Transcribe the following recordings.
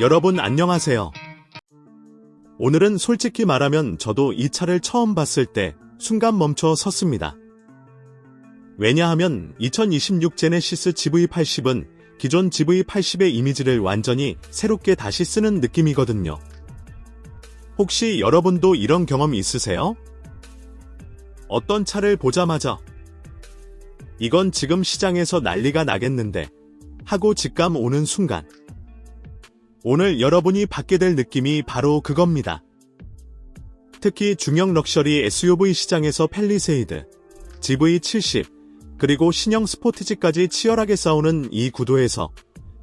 여러분 안녕하세요. 오늘은 솔직히 말하면 저도 이 차를 처음 봤을 때 순간 멈춰 섰습니다. 왜냐하면 2026 제네시스 GV80은 기존 GV80의 이미지를 완전히 새롭게 다시 쓰는 느낌이거든요. 혹시 여러분도 이런 경험 있으세요? 어떤 차를 보자마자 이건 지금 시장에서 난리가 나겠는데 하고 직감 오는 순간 오늘 여러분이 받게 될 느낌이 바로 그겁니다. 특히 중형 럭셔리 SUV 시장에서 펠리세이드, GV70, 그리고 신형 스포티지까지 치열하게 싸우는 이 구도에서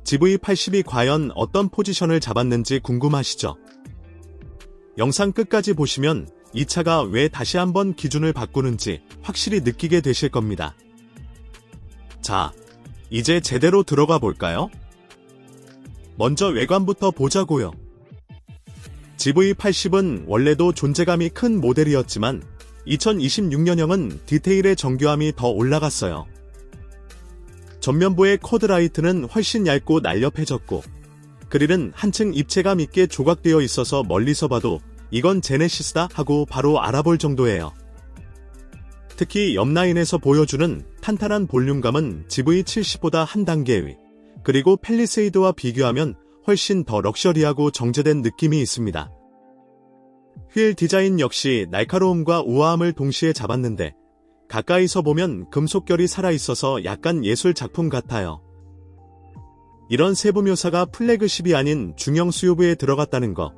GV80이 과연 어떤 포지션을 잡았는지 궁금하시죠? 영상 끝까지 보시면 이 차가 왜 다시 한번 기준을 바꾸는지 확실히 느끼게 되실 겁니다. 자, 이제 제대로 들어가 볼까요? 먼저 외관부터 보자고요. GV80은 원래도 존재감이 큰 모델이었지만 2026년형은 디테일의 정교함이 더 올라갔어요. 전면부의 코드라이트는 훨씬 얇고 날렵해졌고 그릴은 한층 입체감 있게 조각되어 있어서 멀리서 봐도 이건 제네시스다 하고 바로 알아볼 정도예요. 특히 옆라인에서 보여주는 탄탄한 볼륨감은 GV70보다 한 단계 위. 그리고 펠리세이드와 비교하면 훨씬 더 럭셔리하고 정제된 느낌이 있습니다. 휠 디자인 역시 날카로움과 우아함을 동시에 잡았는데 가까이서 보면 금속결이 살아있어서 약간 예술 작품 같아요. 이런 세부 묘사가 플래그십이 아닌 중형 SUV에 들어갔다는 거.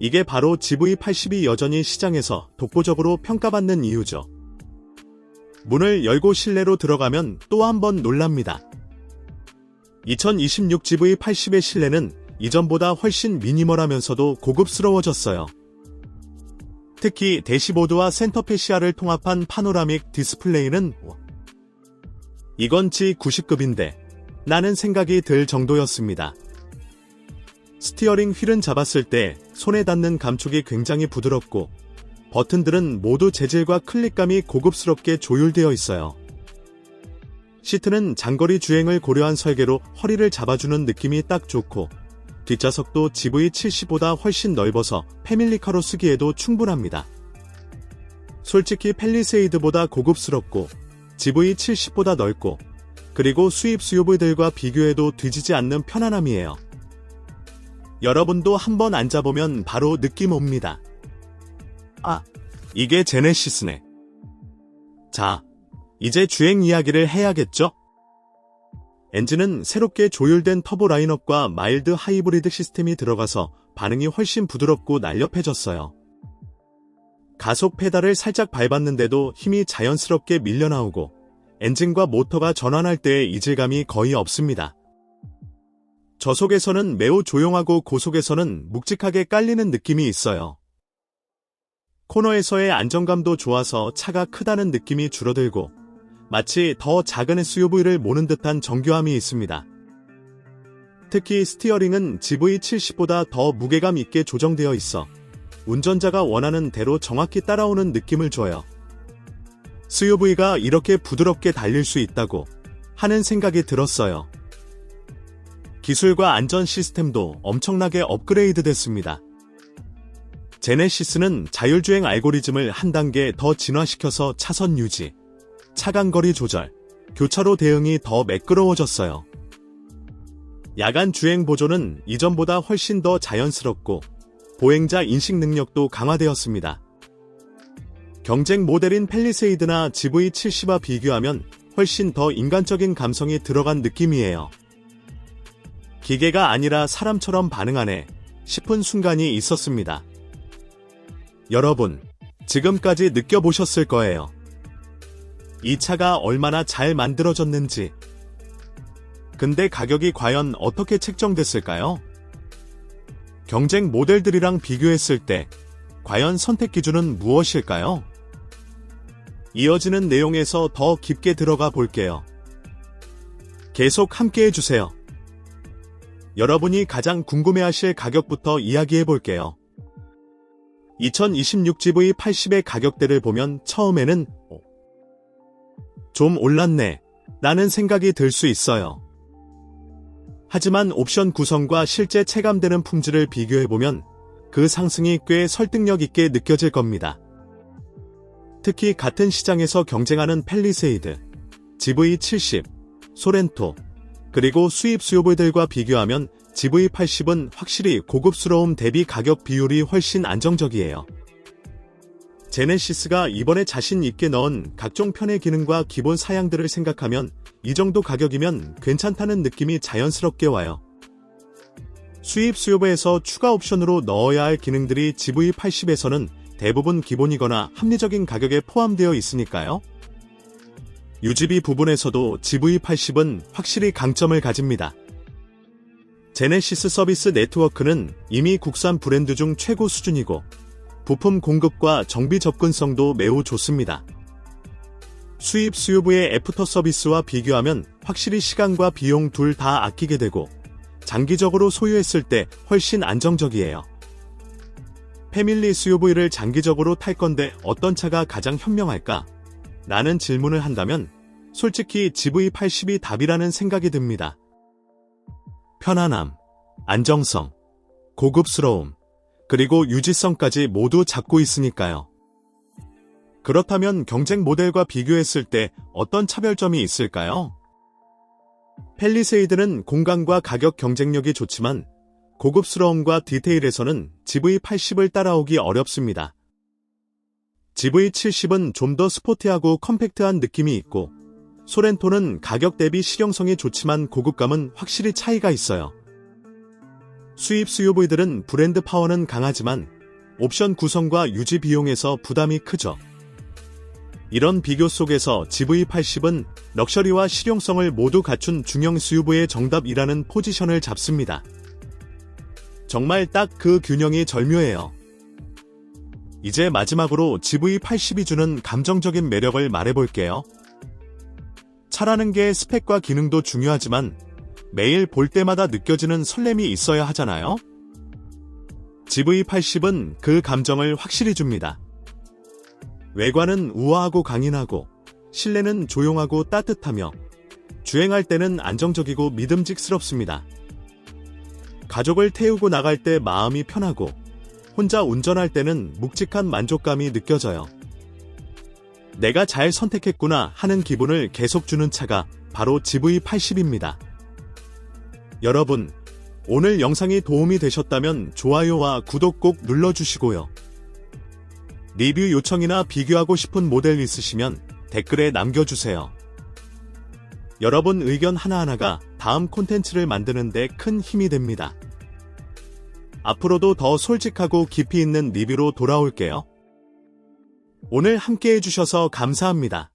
이게 바로 GV80이 여전히 시장에서 독보적으로 평가받는 이유죠. 문을 열고 실내로 들어가면 또 한 번 놀랍니다. 2026 GV80의 실내는 이전보다 훨씬 미니멀하면서도 고급스러워졌어요. 특히 대시보드와 센터페시아를 통합한 파노라믹 디스플레이는 이건 G90급인데 나는 생각이 들 정도였습니다. 스티어링 휠은 잡았을 때 손에 닿는 감촉이 굉장히 부드럽고 버튼들은 모두 재질과 클릭감이 고급스럽게 조율되어 있어요. 시트는 장거리 주행을 고려한 설계로 허리를 잡아주는 느낌이 딱 좋고 뒷좌석도 GV70보다 훨씬 넓어서 패밀리카로 쓰기에도 충분합니다. 솔직히 펠리세이드보다 고급스럽고 GV70보다 넓고 그리고 수입 SUV들과 비교해도 뒤지지 않는 편안함이에요. 여러분도 한번 앉아보면 바로 느낌 옵니다. 아, 이게 제네시스네. 자, 이제 주행 이야기를 해야겠죠? 엔진은 새롭게 조율된 터보 라인업과 마일드 하이브리드 시스템이 들어가서 반응이 훨씬 부드럽고 날렵해졌어요. 가속 페달을 살짝 밟았는데도 힘이 자연스럽게 밀려나오고 엔진과 모터가 전환할 때의 이질감이 거의 없습니다. 저속에서는 매우 조용하고 고속에서는 묵직하게 깔리는 느낌이 있어요. 코너에서의 안정감도 좋아서 차가 크다는 느낌이 줄어들고 마치 더 작은 SUV를 모는 듯한 정교함이 있습니다. 특히 스티어링은 GV70보다 더 무게감 있게 조정되어 있어 운전자가 원하는 대로 정확히 따라오는 느낌을 줘요. SUV가 이렇게 부드럽게 달릴 수 있다고 하는 생각이 들었어요. 기술과 안전 시스템도 엄청나게 업그레이드 됐습니다. 제네시스는 자율주행 알고리즘을 한 단계 더 진화시켜서 차선 유지, 차간거리 조절, 교차로 대응이 더 매끄러워졌어요. 야간 주행 보조는 이전보다 훨씬 더 자연스럽고 보행자 인식 능력도 강화되었습니다. 경쟁 모델인 펠리세이드나 GV70와 비교하면 훨씬 더 인간적인 감성이 들어간 느낌이에요. 기계가 아니라 사람처럼 반응하네 싶은 순간이 있었습니다. 여러분, 지금까지 느껴보셨을 거예요. 이 차가 얼마나 잘 만들어졌는지. 근데 가격이 과연 어떻게 책정됐을까요? 경쟁 모델들이랑 비교했을 때 과연 선택 기준은 무엇일까요? 이어지는 내용에서 더 깊게 들어가 볼게요. 계속 함께 해주세요. 여러분이 가장 궁금해하실 가격부터 이야기해 볼게요. 2026 GV 80의 가격대를 보면 처음에는 어, 좀 올랐네 라는 생각이 들 수 있어요. 하지만 옵션 구성과 실제 체감되는 품질을 비교해보면 그 상승이 꽤 설득력 있게 느껴질 겁니다. 특히 같은 시장에서 경쟁하는 펠리세이드, GV70, 소렌토, 그리고 수입 수요부들과 비교하면 GV80은 확실히 고급스러움 대비 가격 비율이 훨씬 안정적이에요. 제네시스가 이번에 자신 있게 넣은 각종 편의 기능과 기본 사양들을 생각하면 이 정도 가격이면 괜찮다는 느낌이 자연스럽게 와요. 수입 수요부에서 추가 옵션으로 넣어야 할 기능들이 GV80에서는 대부분 기본이거나 합리적인 가격에 포함되어 있으니까요. 유지비 부분에서도 GV80은 확실히 강점을 가집니다. 제네시스 서비스 네트워크는 이미 국산 브랜드 중 최고 수준이고 부품 공급과 정비 접근성도 매우 좋습니다. 수입 수요부의 애프터 서비스와 비교하면 확실히 시간과 비용 둘 다 아끼게 되고 장기적으로 소유했을 때 훨씬 안정적이에요. 패밀리 수요부를 장기적으로 탈 건데 어떤 차가 가장 현명할까? 라는 질문을 한다면 솔직히 GV80이 답이라는 생각이 듭니다. 편안함, 안정성, 고급스러움, 그리고 유지성까지 모두 잡고 있으니까요. 그렇다면 경쟁 모델과 비교했을 때 어떤 차별점이 있을까요? 펠리세이드는 공간과 가격 경쟁력이 좋지만 고급스러움과 디테일에서는 GV80을 따라오기 어렵습니다. GV70은 좀 더 스포티하고 컴팩트한 느낌이 있고 소렌토는 가격 대비 실용성이 좋지만 고급감은 확실히 차이가 있어요. 수입 수요부들은 브랜드 파워는 강하지만 옵션 구성과 유지 비용에서 부담이 크죠. 이런 비교 속에서 GV80은 럭셔리와 실용성을 모두 갖춘 중형 수요부의 정답이라는 포지션을 잡습니다. 정말 딱 그 균형이 절묘해요. 이제 마지막으로 GV80이 주는 감정적인 매력을 말해볼게요. 차라는 게 스펙과 기능도 중요하지만 매일 볼 때마다 느껴지는 설렘이 있어야 하잖아요? GV80은 그 감정을 확실히 줍니다. 외관은 우아하고 강인하고, 실내는 조용하고 따뜻하며, 주행할 때는 안정적이고 믿음직스럽습니다. 가족을 태우고 나갈 때 마음이 편하고, 혼자 운전할 때는 묵직한 만족감이 느껴져요. 내가 잘 선택했구나 하는 기분을 계속 주는 차가 바로 GV80입니다. 여러분, 오늘 영상이 도움이 되셨다면 좋아요와 구독 꼭 눌러주시고요. 리뷰 요청이나 비교하고 싶은 모델 있으시면 댓글에 남겨주세요. 여러분 의견 하나하나가 다음 콘텐츠를 만드는데 큰 힘이 됩니다. 앞으로도 더 솔직하고 깊이 있는 리뷰로 돌아올게요. 오늘 함께 해주셔서 감사합니다.